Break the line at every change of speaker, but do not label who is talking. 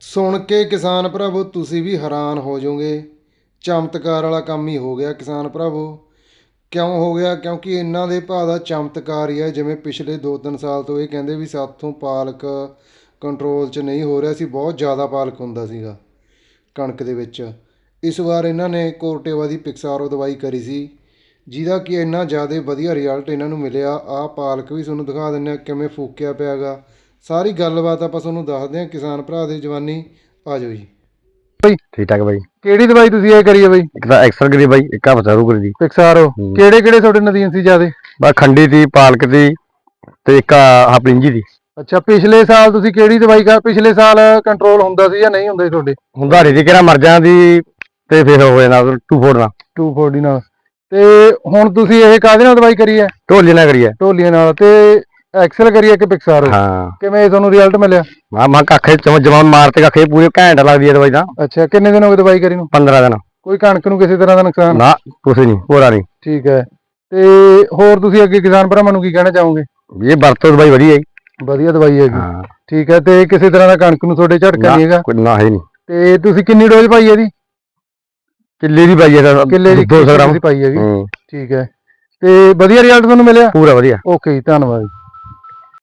ਸੁਣ ਕੇ ਕਿਸਾਨ ਭਰਾਵੋ ਤੁਸੀਂ ਵੀ ਹੈਰਾਨ ਹੋ ਜਾਓਗੇ। ਚਮਤਕਾਰ ਵਾਲਾ ਕੰਮ ਹੀ ਹੋ ਗਿਆ ਕਿਸਾਨ ਭਰਾਵੋ ਕਿਉਂ ਹੋ ਗਿਆ? ਕਿਉਂਕਿ ਇਹਨਾਂ ਦੇ ਭਾਅ ਦਾ ਚਮਤਕਾਰ ਹੀ ਹੈ। ਜਿਵੇਂ ਪਿਛਲੇ 2-3 ਸਾਲ ਤੋਂ ਇਹ ਕਹਿੰਦੇ ਵੀ ਸਾਥੋਂ ਪਾਲਕ ਕੰਟਰੋਲ 'ਚ ਨਹੀਂ ਹੋ ਰਿਹਾ ਸੀ, ਬਹੁਤ ਜ਼ਿਆਦਾ ਪਾਲਕ ਹੁੰਦਾ ਸੀਗਾ ਕਣਕ ਦੇ ਵਿੱਚ। ਇਸ ਵਾਰ ਇਹਨਾਂ ਨੇ ਕੋਰਟੇਵਾ ਦੀ ਪਿਕਸਾਰੋ ਦਵਾਈ ਕਰੀ ਸੀ, ਜਿਹਦਾ ਕਿ ਇੰਨਾ ਜ਼ਿਆਦਾ ਵਧੀਆ ਰਿਜ਼ਲਟ ਇਹਨਾਂ ਨੂੰ ਮਿਲਿਆ। ਆਹ ਪਾਲਕ ਵੀ ਤੁਹਾਨੂੰ ਦਿਖਾ ਦਿੰਦੇ ਆ ਕਿਵੇਂ ਫੂਕਿਆ ਪਿਆਗਾ। ਸਾਰੀ ਗੱਲਬਾਤ ਆਪਾਂ ਤੁਹਾਨੂੰ ਦੱਸਦੇ ਹਾਂ। ਕਿਸਾਨ ਭਰਾ ਦੇ ਜਵਾਨੀ। ਆ ਜਾਓ ਜੀ।
ਠੀਕ ਠਾਕ ਬਾਈ।
ਕਿਹੜੀ ਦਵਾਈ ਤੁਸੀਂ ਇਹ ਕਰੀ ਹੈ ਬਈ?
ਇੱਕ ਤਾਂ ਐਕਸਲ ਕਰੀ ਬਾਈ ਇੱਕ ਹਫਤਾ ਰੂ ਕਰੀ ਦੀ
ਪਿਕਸਾਰੋ
ਹੂੰ।
ਕਿਹੜੇ ਕਿਹੜੇ ਤੁਹਾਡੇ ਨਦੀਨ ਸੀ ਜਿਆਦੇ?
ਬਾ ਖੰਡੀ ਦੀ ਪਾਲਕ ਦੀ ਤੇ ਇੱਕ ਆਹ ਪ੍ਰਿੰਜੀ ਦੀ।
ਅੱਛਾ ਪਿਛਲੇ ਸਾਲ ਤੁਸੀਂ ਕਿਹੜੀ ਦਵਾਈ ਕਰ ਪਿਛਲੇ ਸਾਲ ਕੰਟਰੋਲ ਹੁੰਦਾ ਸੀ ਜਾਂ ਨਹੀਂ ਹੁੰਦਾ ਸੀ ਤੁਹਾਡੇ?
ਹੁੰਦਾਰੀ ਦੀ ਕਿਹੜਾ ਮਰ ਜਾਂਦੀ ਤੇ ਫਿਰ ਹੋ ਜਾਣਾ ਟੂ ਫੋੜ ਨਾਲ।
240 ਨਾਲ। ਤੇ ਹੁਣ ਤੁਸੀਂ ਇਹ ਕਾਹਦੇ ਨਾਲ ਦਵਾਈ ਕਰੀ ਹੈ?
ਢੋਲੀ ਨਾ ਕਰੀਏ
ਢੋਲੀਆਂ ਨਾਲ। ਤੇ ਐਕਸਲ ਕਰੀ ਹੈ ਕਿ ਪਿਕਸਾਰੋ
ਹਾਂ।
ਕਿਵੇਂ ਤੁਹਾਨੂੰ ਰਿਜ਼ਲਟ ਮਿਲਿਆ?
ਮਾ ਮਾ ਕੱਖੇ ਜਮਾ ਮਾਰ ਤੇ ਕੱਖੇ ਪੂਰੇ ਘੈਂਟ ਲੱਗਦੀ ਹੈ ਦਵਾਈ ਤਾਂ।
ਅੱਛਾ ਕਿੰਨੇ ਦਿਨ ਹੋ ਗਏ ਦਵਾਈ ਕਰੀ ਨੂੰ?
15 ਦਿਨ।
ਕੋਈ ਕਣਕ ਨੂੰ ਕਿਸੇ ਤਰ੍ਹਾਂ ਦਾ ਨੁਕਸਾਨ?
ਨਾ ਕੁਛ ਨਹੀਂ ਹੋਰਾ ਨਹੀਂ
ਠੀਕ ਹੈ। ਤੇ ਹੋਰ ਤੁਸੀਂ ਅੱਗੇ ਕਿਸਾਨ ਭਰਾਵਾਂ ਨੂੰ ਕੀ ਕਹਿਣਾ ਚਾਹੋਗੇ?
ਇਹ ਵਰਤੋਂ ਦਵਾਈ ਵਧੀਆ ਹੈ।
ਵਧੀਆ ਦਵਾਈ
ਹਾਂ
ਠੀਕ ਹੈ ਤੇ ਕਿਸੇ ਤਰ੍ਹਾਂ ਦਾ ਕਣਕ ਨੂੰ ਤੁਹਾਡੇ ਝਟਕਾ ਨਹੀਂ ਹੈਗਾ?
ਕੋਈ ਨਾ ਹੈ ਨਹੀਂ।
ਤੇ ਤੁਸੀਂ ਕਿੰਨੀ ਡੋਜ਼ ਪਾਈ ਹੈ ਇਹਦੀ?
ਕਿੱਲੇ ਦੀ ਪਾਈ ਹੈ
ਕਿੱਲੇ ਦੀ
200 ਗ੍ਰਾਮ।
ਤੁਸੀਂ ਪਾਈ
ਹੂੰ,
ਠੀਕ ਹੈ। ਤੇ ਵਧੀਆ ਰਿਜ਼ਲਟ ਤੁਹਾਨੂੰ ਮਿਲਿਆ?
ਪੂਰਾ ਵਧੀਆ।
ਓਕੇ ਜੀ ਧੰਨਵਾਦ ਜੀ।